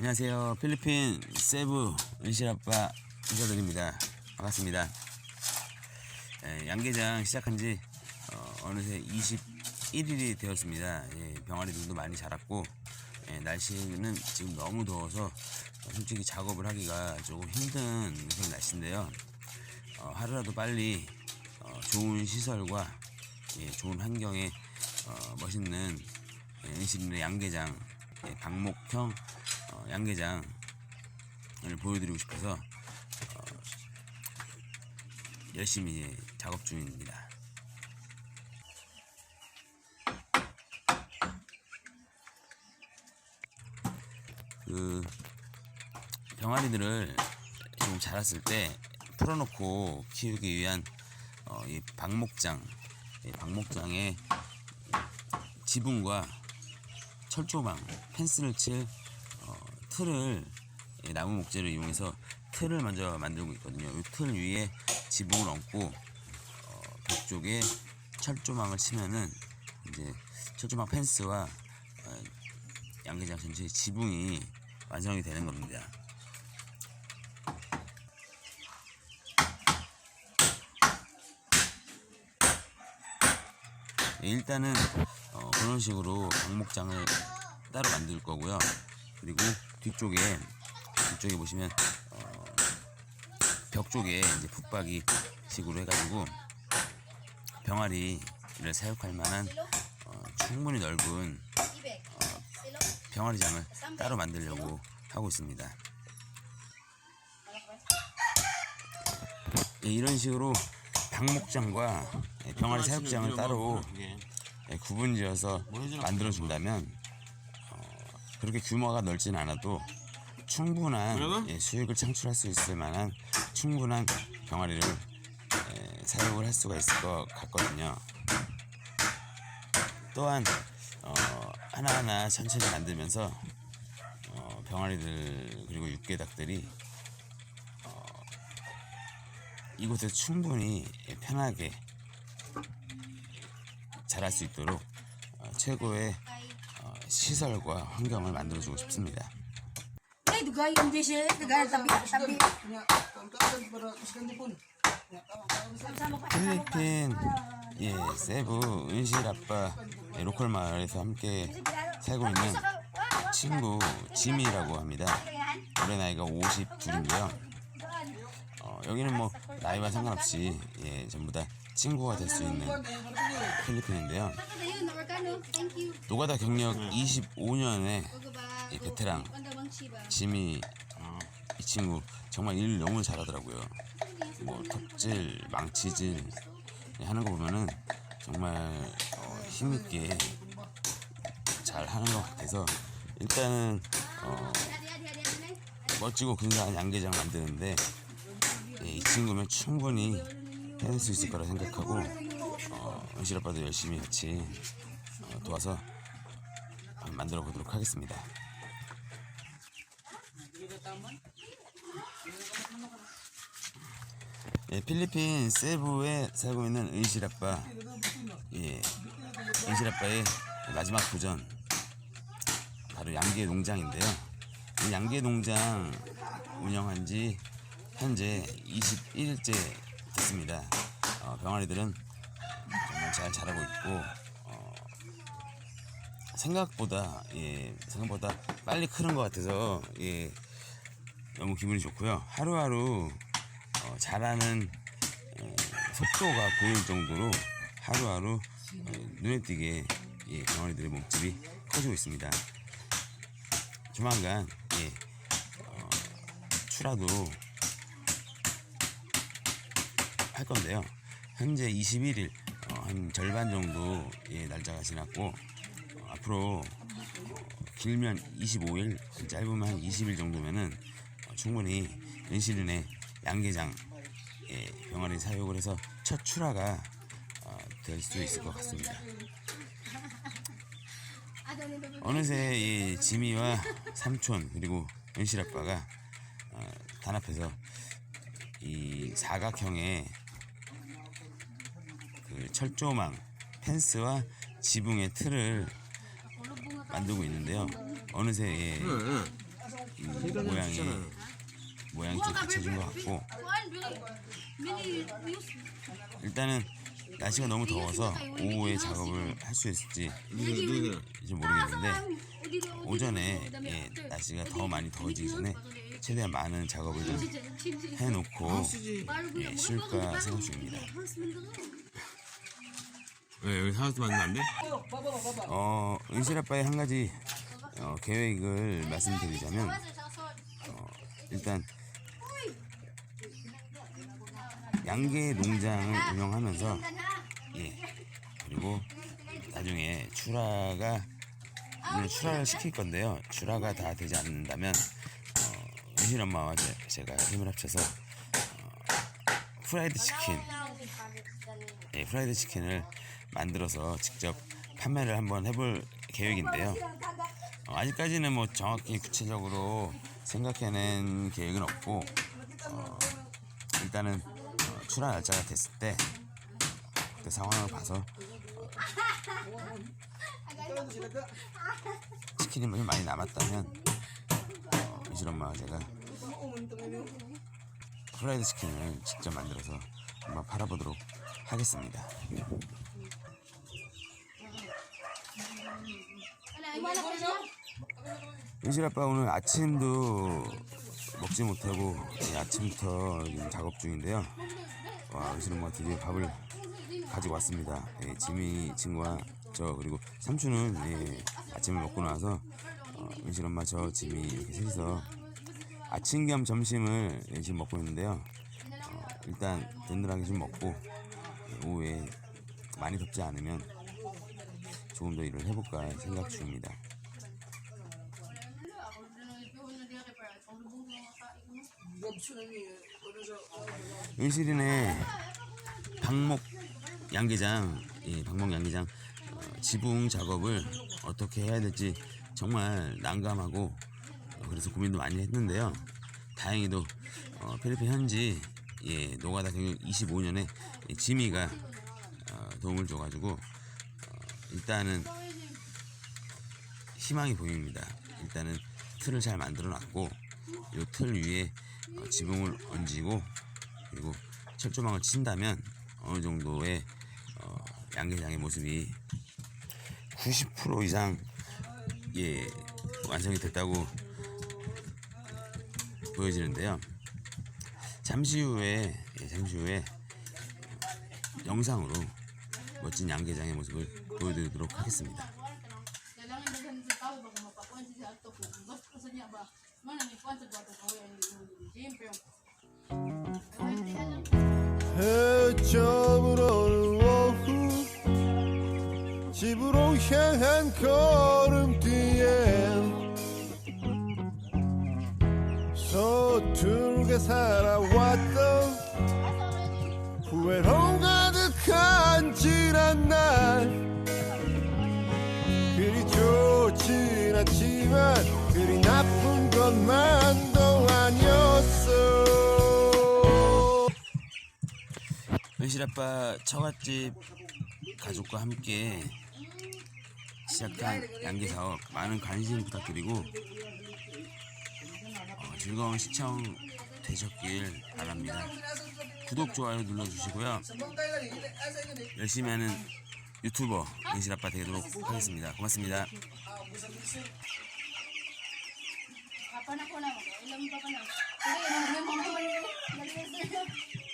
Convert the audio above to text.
안녕하세요. 필리핀 세부 은실아빠 인사드립니다. 반갑습니다. 예, 양계장 시작한 지 어, 느새 21일이 되었습니다. 예, 병아리들도 많이 자랐고 예, 날씨는 지금 너무 더워서 어, 솔직히 작업을 하기가 조금 힘든 그런 날씨인데요. 어, 하루라도 빨리 어, 좋은 시설과 예, 좋은 환경에 어, 멋있는 예, 은실인의 양계장 예, 방목형 어, 양계장을 보여드리고 싶어서 어, 열심히 작업 중입니다. 그 병아리들을 좀 자랐을 때 풀어놓고 키우기 위한 어, 이 방목장, 이 방목장에 지붕과 철조망, 펜스를 칠 어, 틀을 이 나무 목재를 이용해서 틀을 먼저 만들고 있거든요. 이 틀 위에 지붕을 얹고 어, 벽 쪽에 철조망을 치면은 이제 철조망 펜스와 어, 양계장 전체 지붕이 완성이 되는 겁니다. 예, 일단은 어, 그런 식으로 방목장을 따로 만들 거고요. 그리고 뒤쪽에 뒤쪽에 보시면 어, 벽 쪽에 이제 붙박이 식으로 해가지고 병아리를 사육할 만한 어, 충분히 넓은 병아리장을 따로 만들려고 하고 있습니다. 예, 이런 식으로 방목장과 예, 병아리 사육장을 따로 예, 구분지어서 만들어 준다면 어, 그렇게 규모가 넓진 않아도 충분한 예, 수익을 창출할 수 있을 만한 충분한 병아리를 예, 사육을 할 수가 있을 것 같거든요. 또한 어, 하나하나 천천히 만들면서 어, 병아리들 그리고 육개닭들이 어, 이곳에 충분히 편하게 자랄 수 있도록 어, 최고의 어, 시설과 환경을 만들어주고 싶습니다. 필리핀 예 세부 은실 아빠 예, 로컬 마을에서 함께 살고 있는 친구 지미라고 합니다. 올해 나이가 52인데요. 어, 여기는 뭐 나이와 상관없이 예, 전부 다 친구가 될 수 있는 필리핀인데요. 노가다 경력 25년의 Pagkaba, 예, 베테랑 어, 이 친구 정말 일 너무 잘하더라고요. 뭐 톱질, 망치질 예, 하는 거 보면은 정말 어, 힘있게 잘 하는 것 같아서 일단은 어. 멋지고 근사한 양계장 만드는데 예, 이 친구면 충분히 해낼 수 있을 거라 생각하고 어, 은실 아빠도 열심히 같이 어, 도와서 만들어 보도록 하겠습니다. 예, 필리핀 세부에 살고 있는 은실 아빠, 예, 은실 아빠의 마지막 도전 바로 양계 농장인데요. 이 양계 농장 운영한 지 현재 21일째 됐습니다. 어, 병아리들은 정말 잘 자라고 있고 어, 생각보다 예 생각보다 빨리 크는 것 같아서 예 너무 기분이 좋고요. 하루하루 어, 자라는 어, 속도가 보일 정도로 하루하루 어, 눈에 띄게 예, 병아리들의 몸집이 커지고 있습니다. 조만간 예, 어, 출하도 할 건데요. 현재 21일 어, 한 절반 정도 예, 날짜가 지났고 어, 앞으로 어, 길면 25일, 짧으면 한 20일 정도면은 어, 충분히 은실은의 양계장 예, 병아리 사육을 해서 첫 출하가 어, 될 수 있을 것 같습니다. 어느새 이 지미와 삼촌 그리고 은실 아빠가 어, 단합해서 이 사각형의 그 철조망 펜스와 지붕의 틀을 만들고 있는데요. 어느새 예, 이 모양이 모양이 좀 갖춰진 것 같고 일단은 날씨가 너무 더워서 오후에 작업을 할 수 있을지 좀 모르겠는데 오전에 예, 날씨가 더 많이 더워지기 전에 최대한 많은 작업을 좀 해놓고 예, 쉴까 생각 중입니다. 왜 여기 하우스 만들면 안 돼? 어, 은실 아빠의 한 가지 어, 계획을 말씀드리자면 어, 일단 양계 농장을 운영하면서 예 그리고 나중에 출하가 물론 출하를 시킬 건데요 출하가 다 되지 않는다면 어, 은실 엄마와 제, 제가 힘을 합쳐서 어, 프라이드 치킨 예, 프라이드 치킨을 만들어서 직접 판매를 한번 해볼 계획인데요. 어, 아직까지는 뭐 정확히 구체적으로 생각해낸 계획은 없고 어, 일단은 어, 출하 날짜가 됐을 때그 상황을 봐서 어, 치킨이 좀 많이 남았다면 어, 이실 엄마와 제가 프라이드 치킨을 직접 만들어서 한번 팔아보도록 하겠습니다. 은실 아빠 오늘 아침도 먹지 못하고 예, 아침부터 작업 중인데요. 와, 은실 엄마 드디어 밥을 가지고 왔습니다. 예, 지미 친구와 저 그리고 삼촌은 예, 아침을 먹고 나서 어, 은실 엄마 저 지미 이렇게 셋이서 아침 겸 점심을 예, 지금 먹고 있는데요. 어, 일단 든든하게 좀 먹고 예, 오후에 많이 덥지 않으면 조금 더 일을 해볼까 생각 중입니다. 은실이네 방목 양계장, 예, 방목 양계장 어, 지붕 작업을 어떻게 해야 될지 정말 난감하고 어, 그래서 고민도 많이 했는데요. 다행히도 어, 필리핀 현지 예, 노가다 경력 25년에 지미가 어, 도움을 줘가지고 어, 일단은 희망이 보입니다. 일단은 틀을 잘 만들어 놨고 이 틀 위에 어, 지붕을 얹고 그리고 철조망을 친다면 어느 정도의 어, 양계장의 모습이 90% 이상 예 완성이 됐다고 보여지는데요. 잠시 후에 예, 잠시 후에 영상으로 멋진 양계장의 모습을 보여드리도록 하겠습니다. 집으로 향한 걸음뒤에 서툴게 살아왔 나쁜 것만도 아니었어 현실 아빠 처갓집 가족과 함께 시작한 양계 사업 많은 관심 부탁드리고 어, 즐거운 시청 되셨길 바랍니다. 구독 좋아요 눌러주시고요. 열심히 하는 유튜버 현실 아빠 되도록 하겠습니다. 고맙습니다. Apa na ko na mo. Ilang pa pa na. Kaya yung mga mga mga